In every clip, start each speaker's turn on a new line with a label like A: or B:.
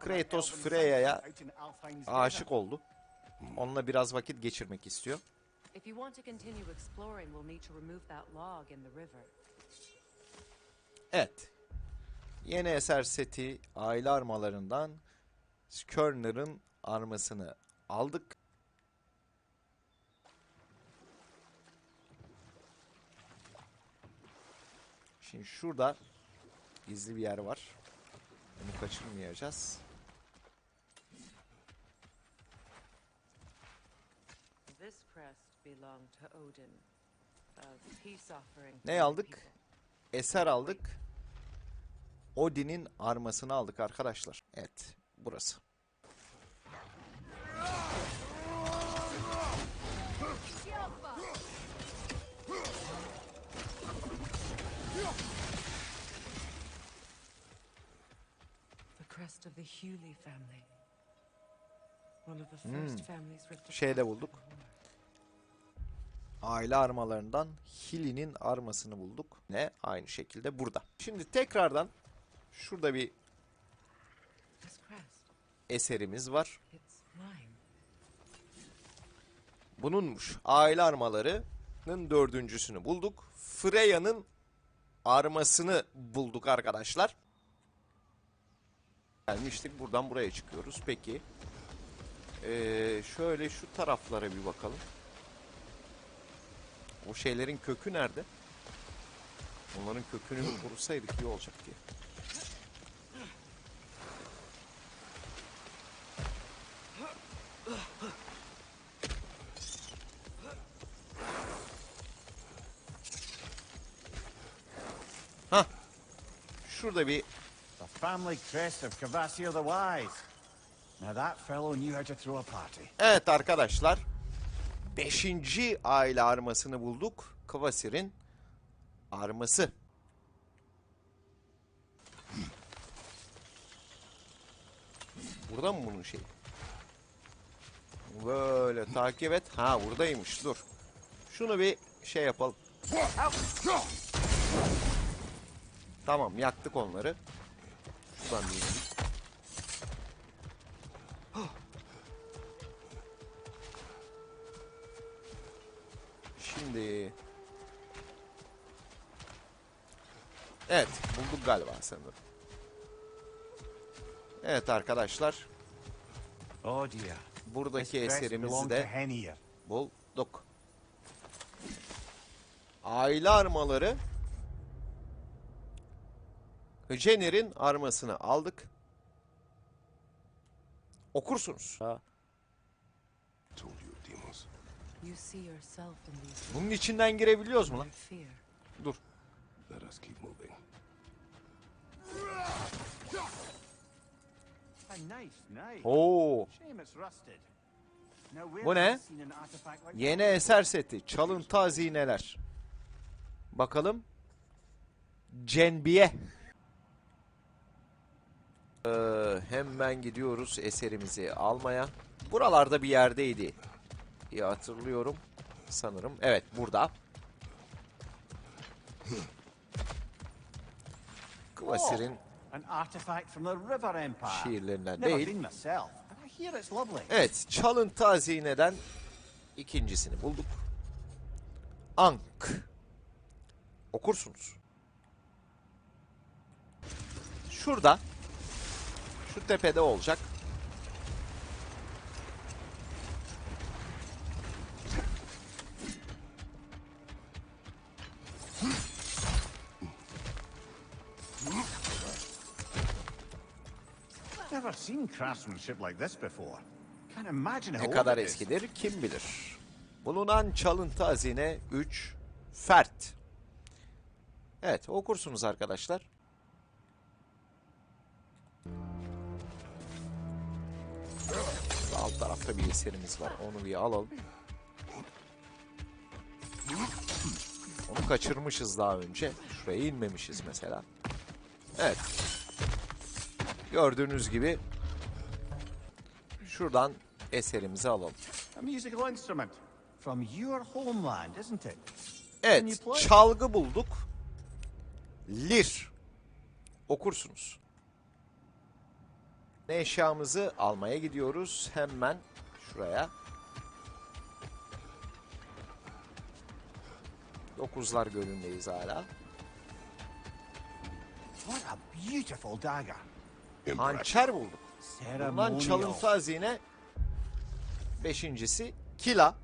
A: Kratos Freya'ya aşık oldu. Onunla biraz vakit geçirmek istiyor.
B: If you want to continue exploring, we'll need to remove that log in the river.
A: Evet. Yeni eser seti aile armalarından Skirner'ın armasını aldık. Şimdi şurada gizli bir yer var. Bunu kaçırmayacağız.
B: This crest belonged to Odin. A peace offering. to
A: Ne aldık? Eser aldık. Odin'in armasını aldık arkadaşlar. Evet, burası.
B: Crest of the Hewley family. One of the first families
A: Şeyde bulduk. Aile armalarından Hili'nin armasını bulduk. Ne? Aynı şekilde burada. Şimdi tekrardan şurada bir eserimiz var. Bununmuş. Aile armalarının dördüncüsünü bulduk. Freya'nın armasını bulduk arkadaşlar. Gelmiştik. Buradan buraya çıkıyoruz. Peki. Ee, şöyle şu taraflara bir bakalım. O şeylerin kökü nerede? Onların kökünü korusaydık iyi olacak diye. Hah. Şurada bir
C: family crest of Cavassier the Wise. Now that fellow knew how to throw a party.
A: Evet arkadaşlar. Beşinci aile armasını bulduk. Kvasir'in arması. Burada mı bunun şeyi? Böyle takip et. Ha buradaymış dur. Şunu bir şey yapalım. Tamam yaktık onları. Bir inelim. Şimdi... Evet, bulduk galiba sanırım. Evet arkadaşlar, buradaki eserimizi de bulduk. Aile armaları Jenner'in armasını aldık. Okursunuz.
B: These
A: Bunun içinden girebiliyoruz mu lan? Dur.
D: Let us keep moving.
C: A nice knife.
A: Oo, Bu ne? Yeni eser seti. Çalıntı hazineler. Bakalım. Cenbiye. Ee, hemen gidiyoruz eserimizi almaya. Buralarda bir yerdeydi. diye hatırlıyorum. Sanırım. Evet burada. Kvasir'in
C: Empire.
A: şiirlerinden değil. Evet, çalıntı hazineden ikincisini bulduk. Ank. Okursunuz. Şurada, şu tepede olacak.
C: Never seen craftsmanship like this before. Can't imagine how
A: Ne
C: old
A: kadar eskidir kim bilir. Bulunan çalıntı hazine 3 fert. Evet okursunuz arkadaşlar. Alt tarafta bir eserimiz var. Onu bir alalım. Onu kaçırmışız daha önce. Şuraya inmemişiz mesela. Evet. Gördüğünüz gibi şuradan eserimizi alalım. Evet, çalgı bulduk. Lir. Okursunuz. Eşyamızı almaya gidiyoruz. Hemen şuraya. Dokuzlar gölündeyiz hala.
C: What a beautiful dagger.
A: Hançer bulduk. Bundan çalıntı hazine. Beşincisi kila.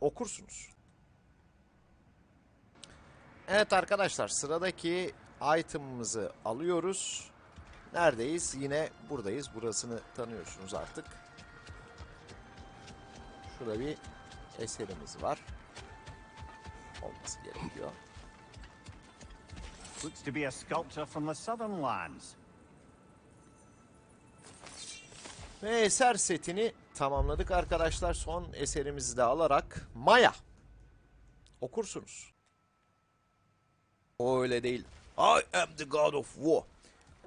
A: Okursunuz. Evet arkadaşlar sıradaki item'ımızı alıyoruz. Neredeyiz? Yine buradayız. Burasını tanıyorsunuz artık. Şurada bir eserimiz var. Olması gerekiyor.
C: Looks to be a sculptor from the southern lands.
A: Ve eser setini tamamladık arkadaşlar. Son eserimizi de alarak Maya okursunuz. O öyle değil. I am the god of war.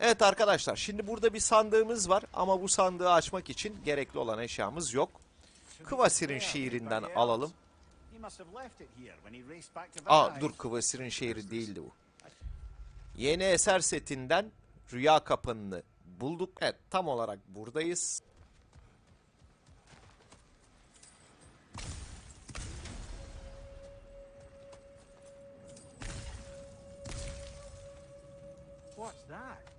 A: Evet arkadaşlar şimdi burada bir sandığımız var ama bu sandığı açmak için gerekli olan eşyamız yok. Kıvasir'in şiirinden alalım. Aa dur Kıvasir'in şiiri değildi bu. Yeni eser setinden Rüya Kapını'nı bulduk. Evet tam olarak buradayız.
C: What's that?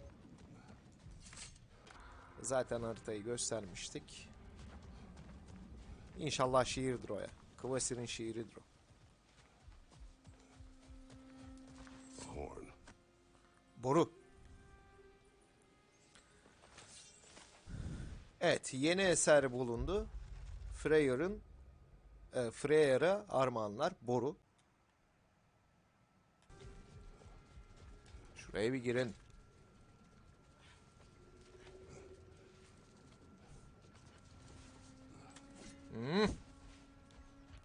A: Zaten haritayı göstermiştik. İnşallah şiirdir o ya. Kıvasir'in şiiridir o.
D: Horn.
A: Boru. Evet, yeni eser bulundu. Freyer'ın e, Freyer'a armağanlar boru. Şuraya bir girin. Hmm.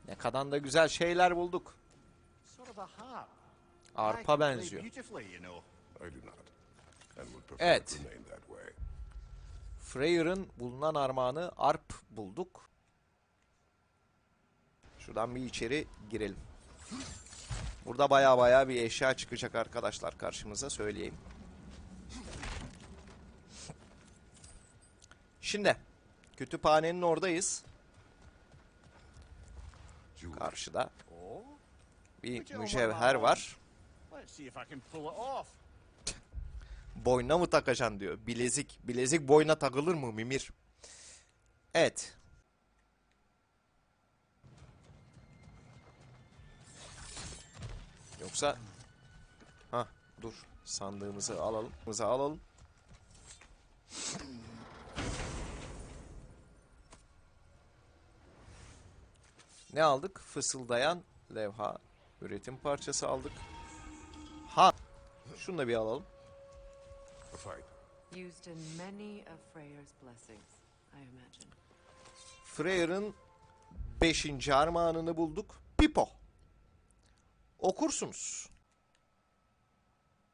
A: Ne kadar da güzel şeyler bulduk. Arpa benziyor. Evet. Freyer'ın bulunan armağanı arp bulduk. Şuradan bir içeri girelim. Burada baya baya bir eşya çıkacak arkadaşlar karşımıza söyleyeyim. Şimdi kütüphanenin oradayız. Karşıda bir mücevher var. Boyna mı takacaksın diyor. Bilezik. Bilezik boyna takılır mı Mimir? Evet. Yoksa ha dur sandığımızı alalım. Sandığımızı alalım. Ne aldık? Fısıldayan levha üretim parçası aldık. Ha şunu da bir alalım. Freyer'ın 5. armağanını bulduk. Pipo. Okursunuz.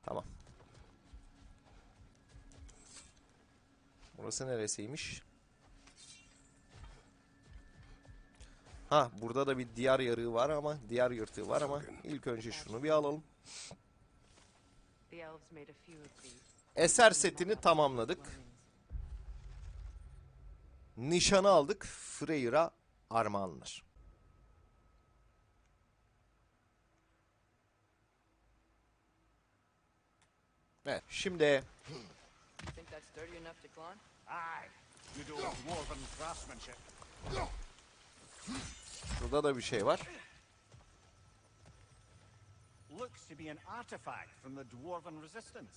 A: Tamam. Burası neresiymiş? Ha burada da bir diğer yarığı var ama diğer yırtığı var ama ilk önce şunu bir alalım. Eser setini tamamladık. Nişanı aldık. Freyer'a armağanlar. Evet, şimdi Şurada da bir şey var.
C: Looks to be an artifact from the dwarven resistance.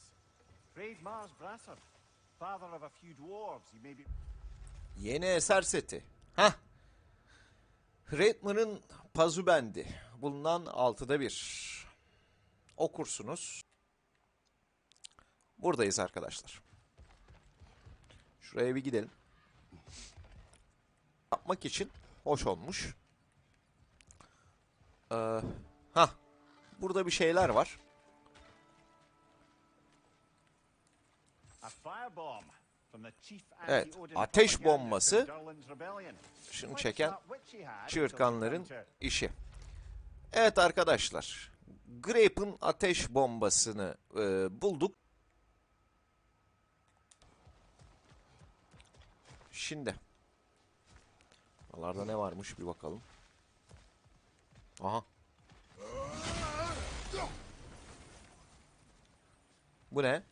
C: Brave Mars Brasser, father of a few dwarves. He may be.
A: Yeni eser seti. Hah. Redman'ın Pazubendi. Bulunan altıda bir. Okursunuz. Buradayız arkadaşlar. Şuraya bir gidelim. Yapmak için hoş olmuş. Ee, ha, burada bir şeyler var. Evet, ateş bombası. Şunu çeken
C: her?
A: işi. Evet arkadaşlar. Grape'ın ateş bombasını e, bulduk. Şimdi. Buralarda ne varmış bir bakalım. Aha. Bu ne?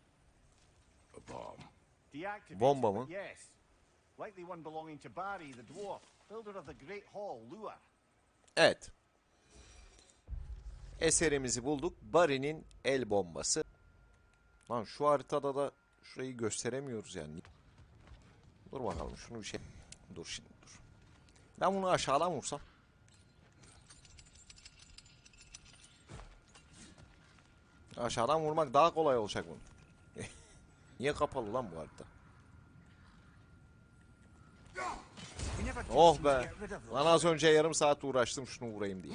A: Bomba mı?
C: Yes. Likely one belonging to Barry the dwarf, builder of the Great Hall, Lure.
A: Evet. Eserimizi bulduk. Barry'nin el bombası. Lan şu haritada da şurayı gösteremiyoruz yani. Dur bakalım şunu bir şey. Dur şimdi dur. Ben bunu aşağıdan vursam. Aşağıdan vurmak daha kolay olacak bunun. Niye kapalı lan bu harita? Oh be. Lan az önce yarım saat uğraştım şunu vurayım diye.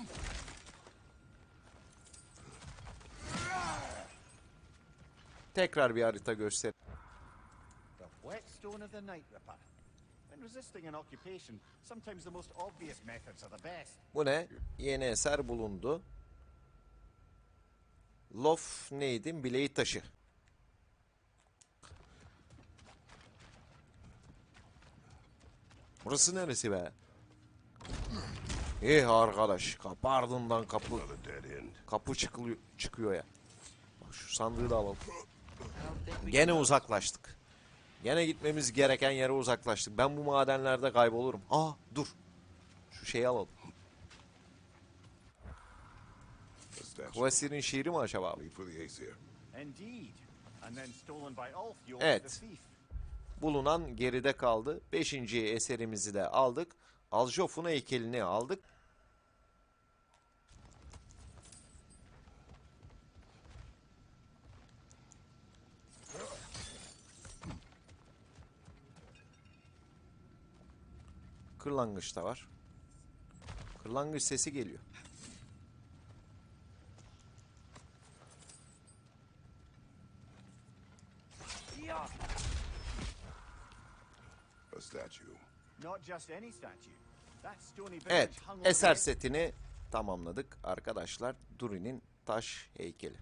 A: Tekrar bir harita göster. Bu ne? Yeni eser bulundu. Lof neydi? Bileği taşı. Burası neresi be? Eh arkadaş kapı ardından kapı kapı çıkılıyor, çıkıyor ya. Bak şu sandığı da alalım. Gene uzaklaştık. Gene gitmemiz gereken yere uzaklaştık. Ben bu madenlerde kaybolurum. Aa dur. Şu şeyi alalım.
D: A statue.
A: Kvasir'in şiiri mi acaba? bu?
D: Leave for the Aesir.
C: Indeed. And then stolen by Ulf, you
A: Evet. Bulunan geride kaldı. Beşinci eserimizi de aldık. Aljof'un heykelini aldık. Kırlangıç da var. Kırlangıç sesi geliyor. Evet, eser setini tamamladık arkadaşlar. Durin'in taş heykeli.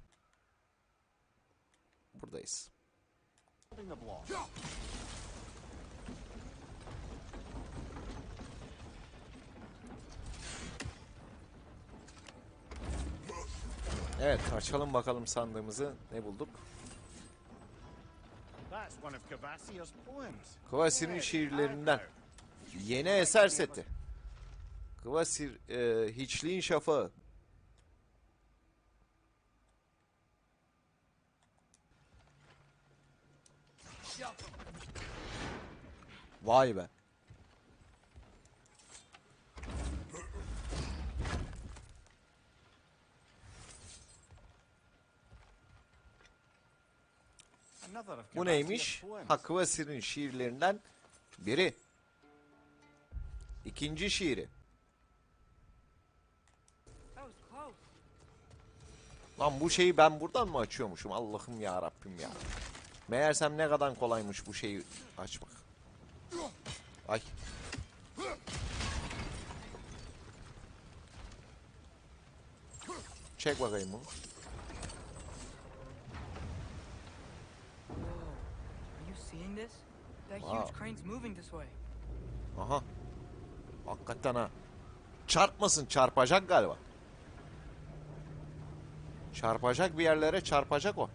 A: Buradayız. Evet, açalım bakalım sandığımızı. Ne bulduk? Kvasir'in şiirlerinden. Yeni eser seti. Kvasir e, Hiçliğin Şafağı. Vay be. Bu neymiş?
C: poems.
A: Ha Kvasir'in şiirlerinden biri. İkinci şiiri. Lan bu şeyi ben buradan mı açıyormuşum? Allah'ım ya Rabbim ya. Meğersem ne kadar kolaymış bu şeyi açmak. Ay. Çek bakayım bunu.
E: Seeing this? That
A: Wow.
E: huge crane's moving this way.
A: Aha. Hakikaten ha. Çarpmasın çarpacak galiba. Çarpacak bir yerlere çarpacak o.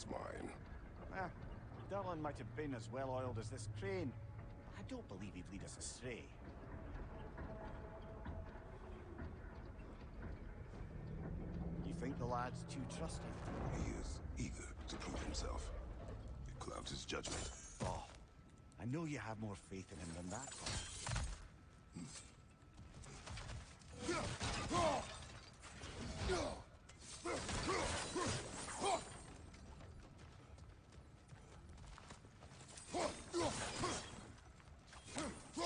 D: this mine?
C: Ah, Durlin might have been as well oiled as this crane. I don't believe he'd lead us astray. The lad's too trusting?
D: He is eager to prove himself. It clouds his judgment.
C: Oh, and know you have more faith in him than that.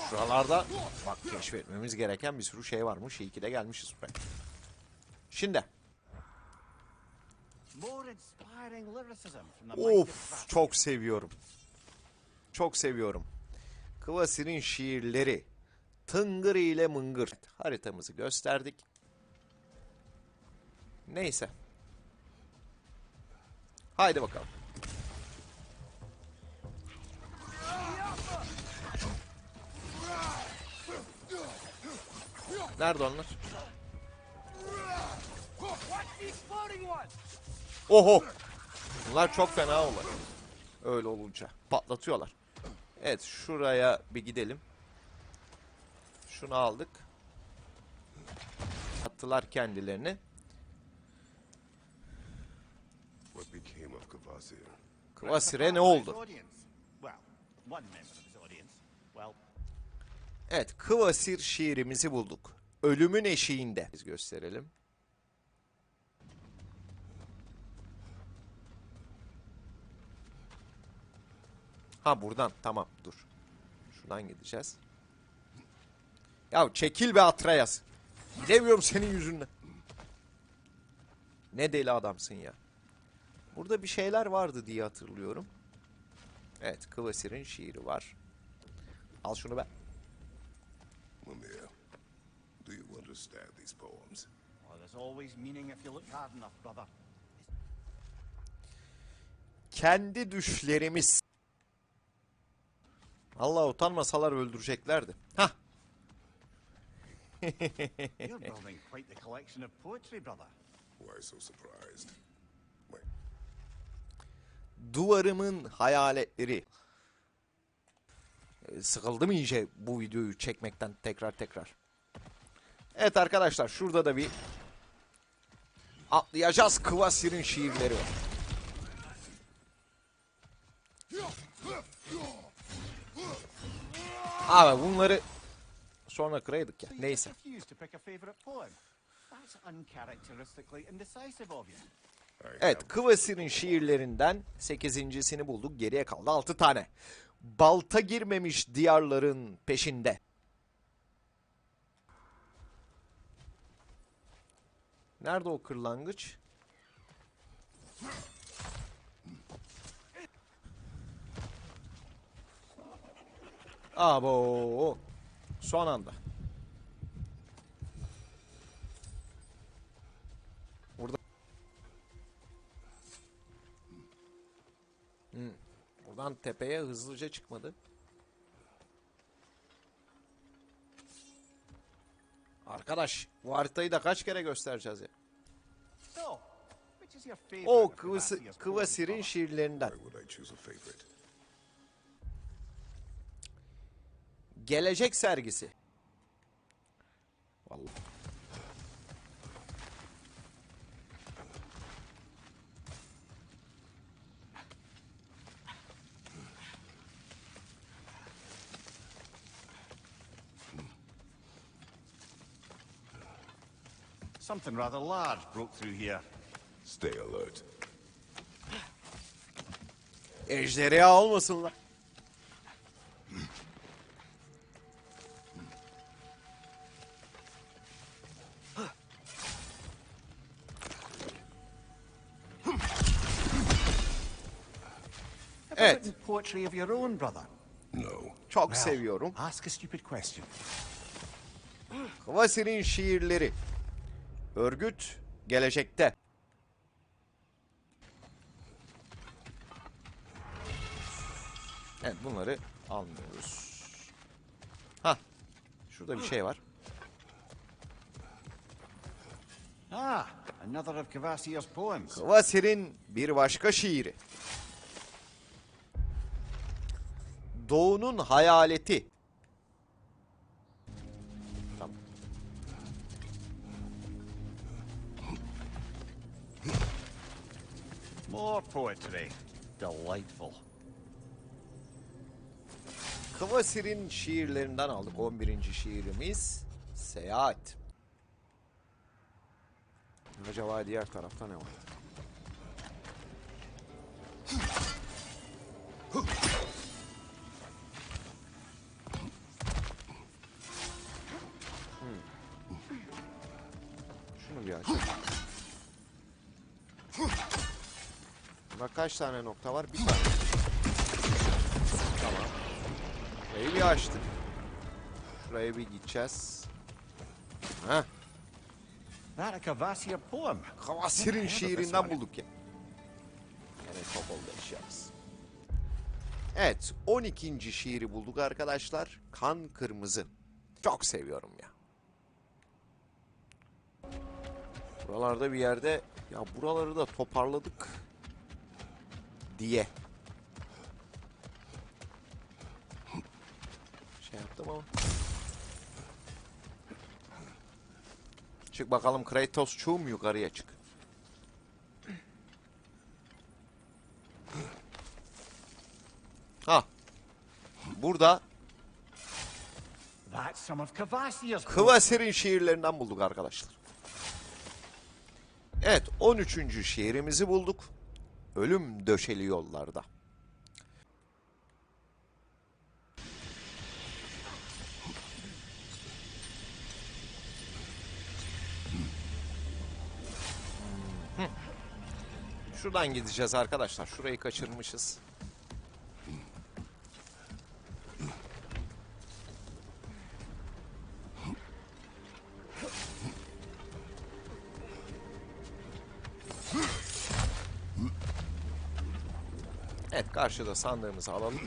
A: Şuralarda bak keşfetmemiz gereken bir sürü şey varmış. İyi ki de gelmişiz buraya. Şimdi
C: More inspiring lyricism from the mind of
A: çok seviyorum. Çok seviyorum. Kvasir'in şiirleri. Tıngır ile mıngır. Haritamızı gösterdik. Neyse. Haydi bakalım. Nerede onlar?
E: Watch the exploding one!
A: Oho! Bunlar çok fena olur. Öyle olunca. Patlatıyorlar. Evet şuraya bir gidelim. Şunu aldık. Attılar kendilerini.
D: What became of Kvasir?
A: Kvasir'e ne oldu? Evet Kvasir şiirimizi bulduk. Ölümün eşiğinde. Biz gösterelim. Ha buradan tamam dur. Şuradan gideceğiz. Ya çekil be Atrayas. Gidemiyorum senin yüzünden. Ne deli adamsın ya. Burada bir şeyler vardı diye hatırlıyorum. Evet Kvasir'in şiiri var. Al şunu be.
D: Mimir, do you understand these poems?
C: well, there's always meaning if you look hard enough, brother.
A: kendi düşlerimiz. Allah utanmasalar öldüreceklerdi. Hah.
C: You're building quite the collection of poetry, brother.
D: Why so surprised? Wait,
A: Duvarımın hayaletleri. Ee, Sıkıldım iyice bu videoyu çekmekten tekrar tekrar. Evet arkadaşlar şurada da bir atlayacağız Kvasir'in şiirleri var. Abi bunları sonra kıraydık ya. Neyse. Evet, Kvasir'in şiirlerinden 8.sini bulduk. Geriye kaldı 6 tane. Balta girmemiş diyarların peşinde. Nerede o kırlangıç? Abo. Son anda. Burada Buradan tepeye hızlıca çıkmadı. Arkadaş bu haritayı da kaç kere göstereceğiz ya? O Kıvasir'in şiirlerinden. Gelecek sergisi. Vallahi.
C: Something rather large broke through here.
D: Stay alert.
A: Ejderha olmasınlar. Evet.
C: poetry of your own, brother?
D: No.
A: Çok
C: Well,
A: seviyorum.
C: Ask a stupid question.
A: Kvasir'in şiirleri. Örgüt gelecekte. Evet bunları almıyoruz. Ha, şurada bir şey var.
C: Ah, another of Kvasir's poems.
A: Kvasir'in bir başka şiiri. Doğu'nun hayaleti. Tamam.
C: More poetry. Delightful.
A: Kvasir'in şiirlerinden aldık 11. şiirimiz Seyahat. Acaba diğer tarafta ne var? kaç tane nokta var? Bir tane. Tamam. Şurayı bir açtık. Şuraya bir gideceğiz. Heh. Kavasir'in şiirinden bulduk ya. Yani Topol'da eşyamız. Evet 12. şiiri bulduk arkadaşlar. Kan Kırmızı. Çok seviyorum ya. Buralarda bir yerde ya buraları da toparladık diye. Şey yaptım ama. Çık bakalım Kratos çum yukarıya çık. Ha. Burada. Kıvasir'in şiirlerinden bulduk arkadaşlar. Evet 13. şiirimizi bulduk. Ölüm döşeli yollarda. Şuradan gideceğiz arkadaşlar. Şurayı kaçırmışız. Karşıda sandığımızı alalım.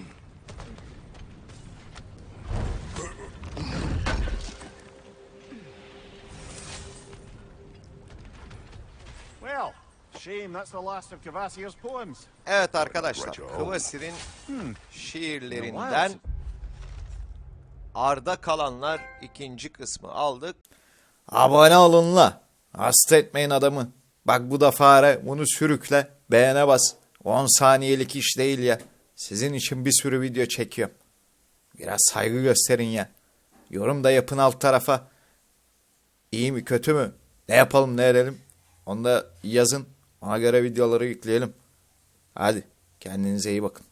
C: Well, shame that's the last of Cavassier's poems.
A: Evet arkadaşlar. Kıvasir'in şiirlerinden arda kalanlar ikinci kısmı aldık.
F: Abone olun la. Hasta etmeyin adamı. Bak bu da fare. Bunu sürükle. Beğene bas. 10 saniyelik iş değil ya. Sizin için bir sürü video çekiyorum. Biraz saygı gösterin ya. Yorum da yapın alt tarafa. İyi mi kötü mü? Ne yapalım ne edelim? Onu da yazın. Ona göre videoları yükleyelim. Hadi kendinize iyi bakın.